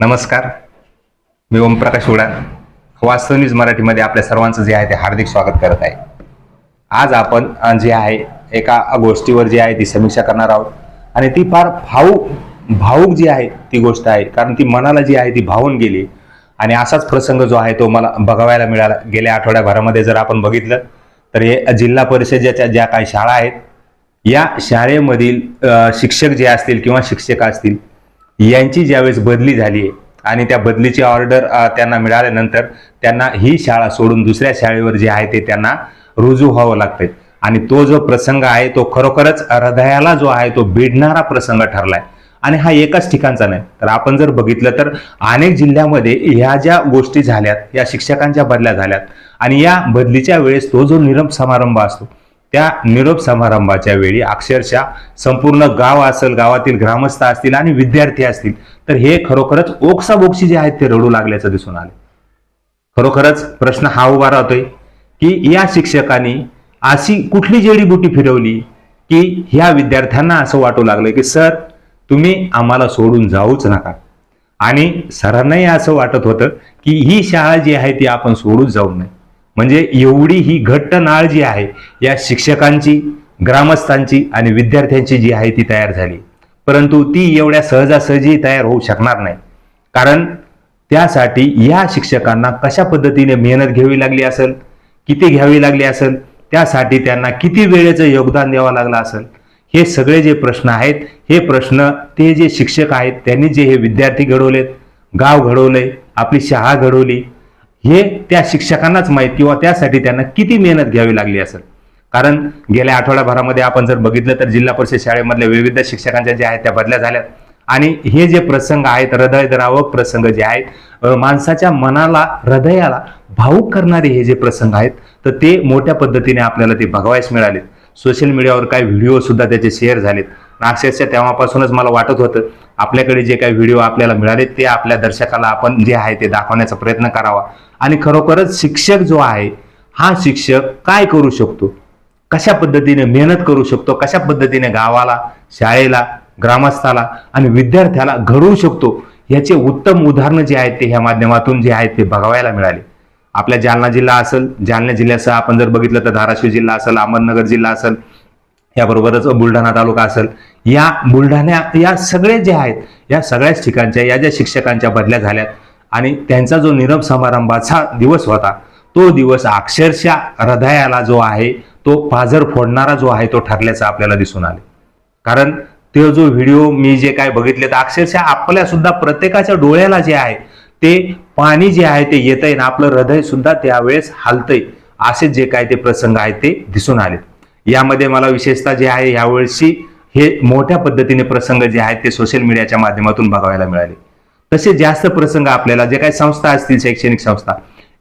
नमस्कार. मी ओमप्रकाश उडान वास्तव न्यूज मराठीमध्ये आपल्या सर्वांचं जे आहे ते हार्दिक स्वागत करत आहे. आज आपण जे आहे एका गोष्टीवर जी आहे ती समीक्षा करणार आहोत. आणि ती फार भाऊक भाऊक जी आहे ती गोष्ट आहे. कारण ती मनाला जी आहे ती भावून गेली. आणि असाच प्रसंग जो आहे तो मला बघावायला मिळाला. गेल्या आठवड्याभरामध्ये जर आपण बघितलं तर हे जिल्हा परिषदेच्या ज्या काही शाळा आहेत या शाळेमधील शिक्षक जे असतील किंवा शिक्षक असतील यांची ज्यावेळेस बदली झाली आहे आणि त्या बदलीची ऑर्डर त्यांना मिळाल्यानंतर त्यांना ही शाळा सोडून दुसऱ्या शाळेवर जे आहे ते त्यांना रुजू व्हावं लागतंय. आणि तो जो प्रसंग आहे तो खरोखरच हृदयाला जो आहे तो भिडणारा प्रसंग ठरलाय. आणि हा एकाच ठिकाणचा नाही. तर आपण जर बघितलं तर अनेक जिल्ह्यामध्ये ह्या ज्या गोष्टी झाल्यात या शिक्षकांच्या बदल्या झाल्यात. आणि या बदलीच्या वेळेस तो जो निरप समारंभ असतो त्या निरोप समारंभाच्या वेळी अक्षरशः संपूर्ण गाव असेल गावातील ग्रामस्थ असतील आणि विद्यार्थी असतील तर हे खरोखरच ओक्साबोक्शी जे आहेत ते रडू लागल्याचं दिसून आले खरोखरच प्रश्न हा उभा राहतोय की या शिक्षकांनी अशी कुठली जडीबुटी फिरवली की ह्या विद्यार्थ्यांना असं वाटू लागलं की सर तुम्ही आम्हाला सोडून जाऊच नका. आणि सरांनाही असं वाटत होतं की ही शाळा जी आहे ती आपण सोडून जाऊ नये. म्हणजे एवढी ही घट्ट नाळ जी आहे या शिक्षकांची ग्रामस्थांची आणि विद्यार्थ्यांची जी आहे ती तयार झाली. परंतु ती एवढ्या सहजासहजी तयार होऊ शकणार नाही. कारण त्यासाठी या शिक्षकांना कशा पद्धतीने मेहनत घ्यावी लागली असेल किती घ्यावी लागली असेल त्यासाठी त्यांना किती वेळेचं योगदान द्यावं लागलं असेल हे सगळे जे प्रश्न आहेत हे प्रश्न ते जे शिक्षक आहेत त्यांनी जे हे विद्यार्थी घडवलेत गाव घडवले आपली शाळा घडवली हे त्या शिक्षकांनाच माहीत किंवा त्यासाठी त्यांना किती मेहनत घ्यावी लागली असेल. कारण गेल्या आठवड्याभरामध्ये आपण जर बघितलं तर जिल्हा परिषद शाळेमधल्या विविध शिक्षकांच्या ज्या आहेत त्या बदल्या झाल्यात आणि हे जे प्रसंग आहेत हृदयद्रावक प्रसंग जे आहेत माणसाच्या मनाला हृदयाला भावूक करणारे हे जे प्रसंग आहेत तर ते मोठ्या पद्धतीने आपल्याला ते बघावयास मिळाले सोशल मीडियावर काही व्हिडिओ सुद्धा त्याचे शेअर झालेत. अक्षरशः तेव्हापासूनच मला वाटत होतं आपल्याकडे जे काही व्हिडिओ आपल्याला मिळाले ते आपल्या दर्शकाला आपण जे आहे ते दाखवण्याचा प्रयत्न करावा. आणि खरोखरच शिक्षक जो आहे हा शिक्षक काय करू शकतो? कशा पद्धतीने मेहनत करू शकतो? कशा पद्धतीने गावाला शाळेला ग्रामस्थाला आणि विद्यार्थ्याला घडवू शकतो? याचे उत्तम उदाहरणं जे आहेत ते ह्या माध्यमातून जे आहेत ते बघावायला मिळाले. आपल्या जालना जिल्हा असेल जालना जिल्ह्यासह आपण जर बघितलं तर धाराशिव जिल्हा असेल अहमदनगर जिल्हा असेल याबरोबरच बुलढाणा तालुका असेल. या बुलढाण्या या सगळे जे आहेत या सगळ्याच ठिकाणच्या या ज्या शिक्षकांच्या बदल्या झाल्यात आणि त्यांचा जो निरब समारंभाचा दिवस होता तो दिवस अक्षरशः हृदयाला जो आहे तो पाझर फोडणारा जो आहे तो ठरल्याचं आपल्याला दिसून आले कारण ते जो व्हिडिओ मी जे काय बघितले तर अक्षरशः आपल्या सुद्धा प्रत्येकाच्या डोळ्याला जे आहे ते पाणी जे आहे ते येत आहे ना आपलं हृदय सुद्धा त्यावेळेस हालतंय असे जे काय ते प्रसंग आहेत ते दिसून आले यामध्ये मला विशेषतः जे आहे यावेळी हे मोठ्या पद्धतीने प्रसंग जे आहेत ते सोशल मीडियाच्या माध्यमातून बघायला मिळाले. तसे जास्त प्रसंग आपल्याला जे काही संस्था असतील शैक्षणिक संस्था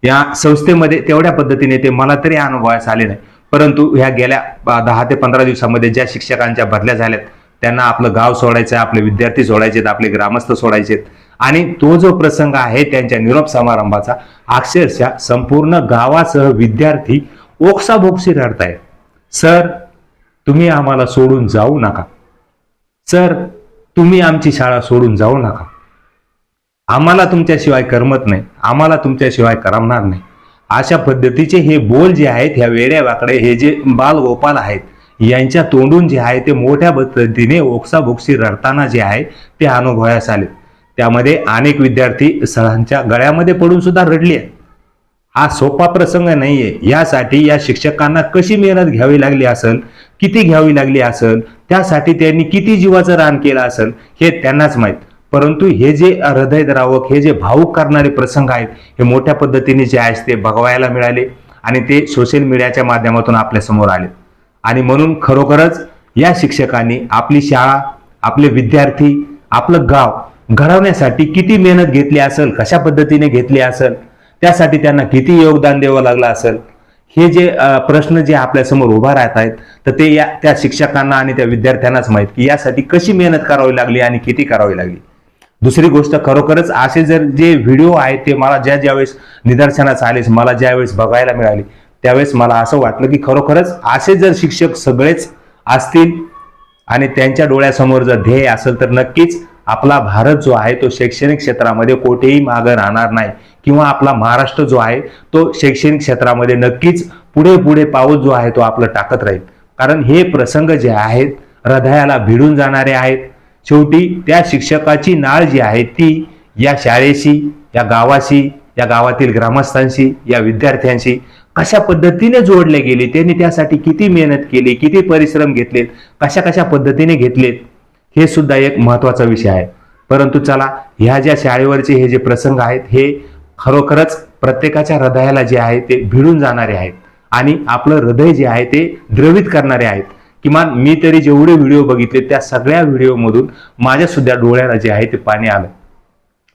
या संस्थेमध्ये तेवढ्या पद्धतीने ते मला तरी अनुभवास आले नाही. परंतु ह्या गेल्या दहा ते पंधरा दिवसामध्ये ज्या शिक्षकांच्या बदल्या झाल्यात त्यांना आपलं गाव सोडायचं आहे आपले विद्यार्थी सोडायचेत आपले ग्रामस्थ सोडायचेत. आणि तो जो प्रसंग आहे त्यांच्या निरोप समारंभाचा अक्षरशः संपूर्ण गावासह विद्यार्थी ओक्साबोक्सी रडतायत. सर तुम्ही आम्हाला सोडून जाऊ नका. सर तुम्ही आमची शाळा सोडून जाऊ नका. आम्हाला तुमच्याशिवाय करमत नाही. आम्हाला तुमच्याशिवाय करमणार नाही. अशा पद्धतीचे हे बोल जे आहेत ह्या वेड्या वाकडे हे जे बाल गोपाल आहेत यांच्या तोंडून जे आहे ते मोठ्या पद्धतीने ओक्साबोक्सी रडताना जे आहे ते अनुभवास आले. त्यामध्ये अनेक विद्यार्थी सरांच्या गळ्यामध्ये पडून सुद्धा रडले आहेत. हा सोपा प्रसंग नाहीये. यासाठी या शिक्षकांना कशी मेहनत घ्यावी लागली असेल किती घ्यावी लागली असेल त्यासाठी त्यांनी किती जीवाचं रान केलं असेल हे त्यांनाच माहीत. परंतु हे जे हृदयद्रावक हे जे भावूक करणारे प्रसंग आहेत हे मोठ्या पद्धतीने जे आहेत ते बघवायला मिळाले आणि ते सोशल मीडियाच्या माध्यमातून आपल्यासमोर आले. आणि म्हणून खरोखरच या शिक्षकांनी आपली शाळा आपले विद्यार्थी आपलं गाव घडवण्यासाठी किती मेहनत घेतली असेल कशा पद्धतीने घेतली असेल त्यासाठी त्यांना किती योगदान द्यावं लागलं असेल? हे जे प्रश्न जे आपल्यासमोर उभा राहत आहेत तर ते या त्या शिक्षकांना आणि त्या विद्यार्थ्यांनाच माहीत की यासाठी कशी मेहनत करावी लागली आणि किती करावी लागली. दुसरी गोष्ट खरोखरच असे जर जे व्हिडिओ आहेत ते मला ज्या ज्यावेळेस निदर्शनास आले मला ज्यावेळेस बघायला मिळाले त्यावेळेस मला असं वाटलं की खरोखरच असे जर शिक्षक सगळेच असतील आणि त्यांच्या डोळ्यासमोर जर ध्येय असेल तर नक्कीच आपला भारत जो आहे तो शैक्षणिक क्षेत्रामध्ये कोठेही मागं राहणार नाही. किंवा आपला महाराष्ट्र जो आहे तो शैक्षणिक क्षेत्रामध्ये नक्कीच पुढे पुढे पाऊल जो आहे तो आपलं टाकत राहील. कारण हे प्रसंग जे आहेत हृदयाला भिडून जाणारे आहेत. शेवटी त्या शिक्षकाची नाळ जी आहे ती या शाळेशी या गावाशी या गावातील ग्रामस्थांशी या विद्यार्थ्यांशी कशा पद्धतीने जोडले गेले त्यांनी त्यासाठी किती मेहनत केली किती परिश्रम घेतलेत कशा कशा पद्धतीने घेतलेत हे सुद्धा एक महत्त्वाचा विषय आहे. परंतु चला ह्या ज्या शाळेवरचे हे जे प्रसंग आहेत हे खरोखरच प्रत्येकाच्या हृदयाला जे आहे ते भिडून जाणारे आहेत. आणि आपलं हृदय जे आहे ते द्रवित करणारे आहेत. किमान मी तरी जेवढे व्हिडिओ बघितले त्या सगळ्या व्हिडिओमधून माझ्या सुद्धा डोळ्याला जे आहे ते पाणी आलं.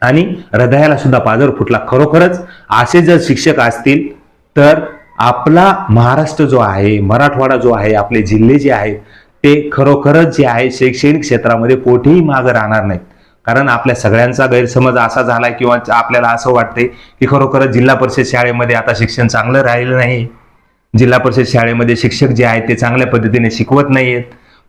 आणि हृदयाला सुद्धा पाजर फुटला. खरोखरच असे जर शिक्षक असतील तर आपला महाराष्ट्र जो आहे मराठवाडा जो आहे आपले जिल्हे जे आहेत ते खरोखरच जे आहे शैक्षणिक क्षेत्रामध्ये कोठेही मागं राहणार नाहीत. कारण आपल्या सगळ्यांचा गैरसमज असा झालाय किंवा आपल्याला असं वाटतंय की खरोखरच जिल्हा परिषद शाळेमध्ये आता शिक्षण चांगलं राहिलं नाही. जिल्हा परिषद शाळेमध्ये शिक्षक जे आहेत ते चांगल्या पद्धतीने शिकवत नाहीयेत.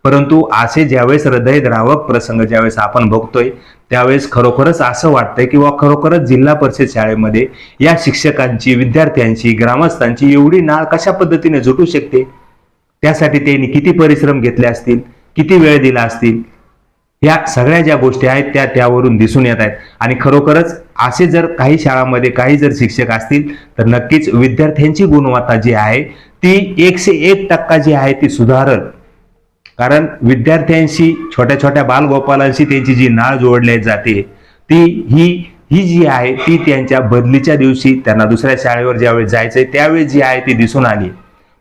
परंतु असे ज्यावेळेस हृदयद्रावक प्रसंग ज्यावेळेस आपण बघतोय त्यावेळेस खरोखरच असं वाटतंय किंवा खरोखरच जिल्हा परिषद शाळेमध्ये या शिक्षकांची विद्यार्थ्यांची ग्रामस्थांची एवढी नाळ कशा पद्धतीने जुटू शकते? त्यासाठी त्यांनी किती परिश्रम घेतले असतील किती वेळ दिला असतील या सगळ्या ज्या गोष्टी आहेत त्या त्यावरून दिसून येत आहेत. आणि खरोखरच असे जर काही शाळांमध्ये काही जर शिक्षक असतील तर नक्कीच विद्यार्थ्यांची गुणवत्ता जी आहे ती एकशे एक टक्का जी आहे ती सुधारल. कारण विद्यार्थ्यांशी छोट्या छोट्या बालगोपालांशी त्यांची जी नाळ जोडली जाते ती ही ही जी आहे ती त्यांच्या बदलीच्या दिवशी त्यांना दुसऱ्या शाळेवर ज्यावेळेस जायचंय त्यावेळी जी आहे ती दिसून आली.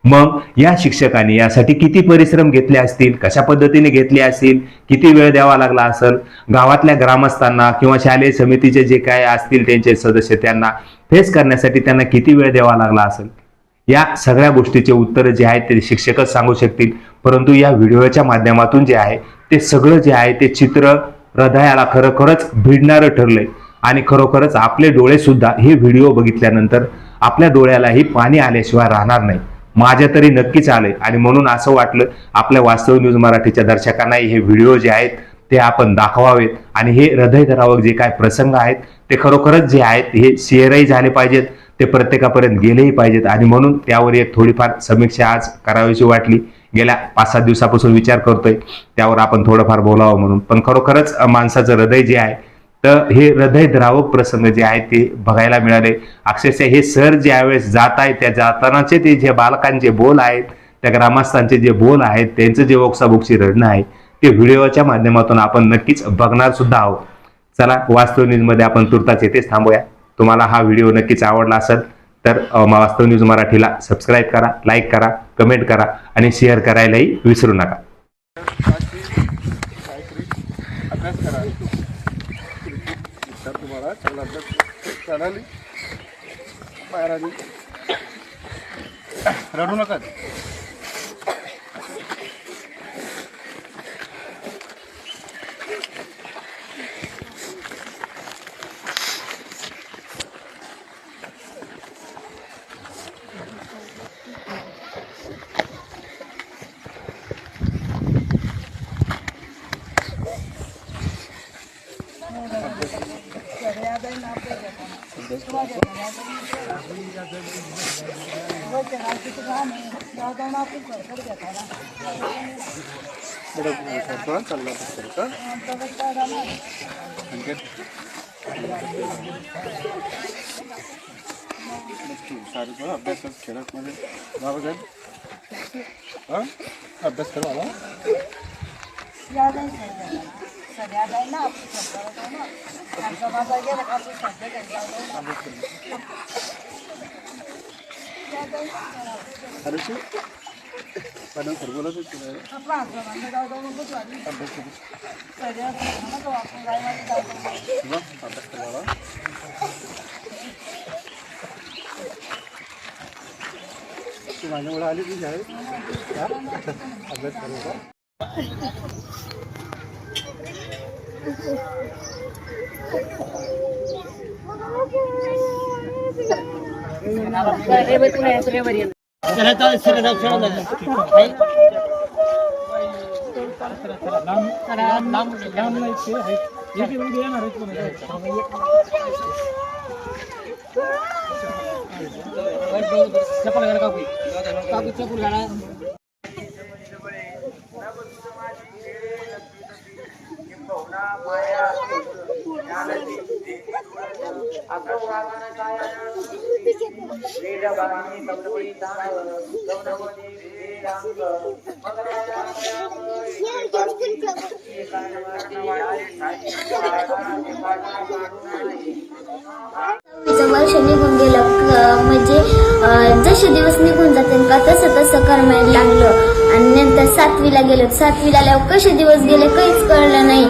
मग या शिक्षकांनी यासाठी किती परिश्रम घेतले असतील? कशा पद्धतीने घेतले असतील? किती वेळ द्यावा लागला असेल? गावातल्या ग्रामस्थांना किंवा शालेय समितीचे जे काय असतील त्यांचे सदस्य त्यांना फेस करण्यासाठी त्यांना किती वेळ द्यावा लागला असेल? या सगळ्या गोष्टीचे उत्तर जे आहेत ते शिक्षकच सांगू शकतील. परंतु या व्हिडिओच्या माध्यमातून जे आहे ते सगळं जे आहे ते चित्र हृदयाला खरोखरच भिडणारं ठरलंय. आणि खरोखरच आपले डोळे सुद्धा हे व्हिडिओ बघितल्यानंतर आपल्या डोळ्यालाही पाणी आल्याशिवाय राहणार नाही. माझ्या तरी नक्कीच आलंय आणि म्हणून असं वाटलं आपल्या वास्तव न्यूज मराठीच्या दर्शकांनाही हे व्हिडिओ जे आहेत ते आपण दाखवावेत. आणि हे हृदयधरावक जे काय प्रसंग आहेत ते खरोखरच जे आहेत हे शेअरही झाले पाहिजेत ते प्रत्येकापर्यंत गेलेही पाहिजेत. आणि म्हणून त्यावर एक थोडीफार समीक्षा आज करावीशी वाटली. गेल्या पाच सात दिवसापासून विचार करतोय. त्यावर आपण थोडंफार बोलावं म्हणून. पण खरोखरच माणसाचं हृदय जे आहे तर हे हृदयद्रावक प्रसंग जे आहेत ते बघायला मिळाले. अक्षरशः हे सर ज्यावेळेस जात आहेत त्या जातानाचे ते जे बालकांचे बोल आहेत त्या ग्रामस्थांचे जे बोल आहेत त्यांचं जे ओक्साबोक्सी रडणं आहे ते व्हिडिओच्या माध्यमातून आपण नक्कीच बघणार सुद्धा आहोत. चला वास्तव न्यूजमध्ये आपण तुर्तास येथेच थांबूया. तुम्हाला हा व्हिडिओ नक्कीच आवडला असेल तर वास्तव न्यूज मराठीला सबस्क्राईब करा लाईक करा कमेंट करा आणि शेअर करायलाही विसरू नका. अभ्यास करा. तर तुम्हाला. चांगला अभ्यास करायला बाहेर आली. रडू नका. थोडा चालला अभ्यास करू का सारे थोडा अभ्यासात खेळात मध्ये बाबा साहेब अभ्यास करू आला अरे तू पण खरगोलाच अभ्यास करू किंवा अभ्यास करावा तू माझ्यामुळे आली तुझी आहे हा? अभ्यास करू का घाला. वर्ष निघून गेलं म्हणजे जसे दिवस निघून जातील का तसं तसं करमायला लागलं. आणि नंतर सातवीला गेलो. सातवीला आल्यावर कसे दिवस गेले काहीच कळलं नाही.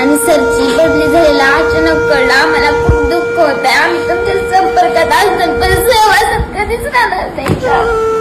आणि सरची बदली झालेला अचानक कळलं. आम्हाला खूप दुःख होत आहे आम्ही तर संपर्कात असून पण सहवासात कधीच राहणार नाही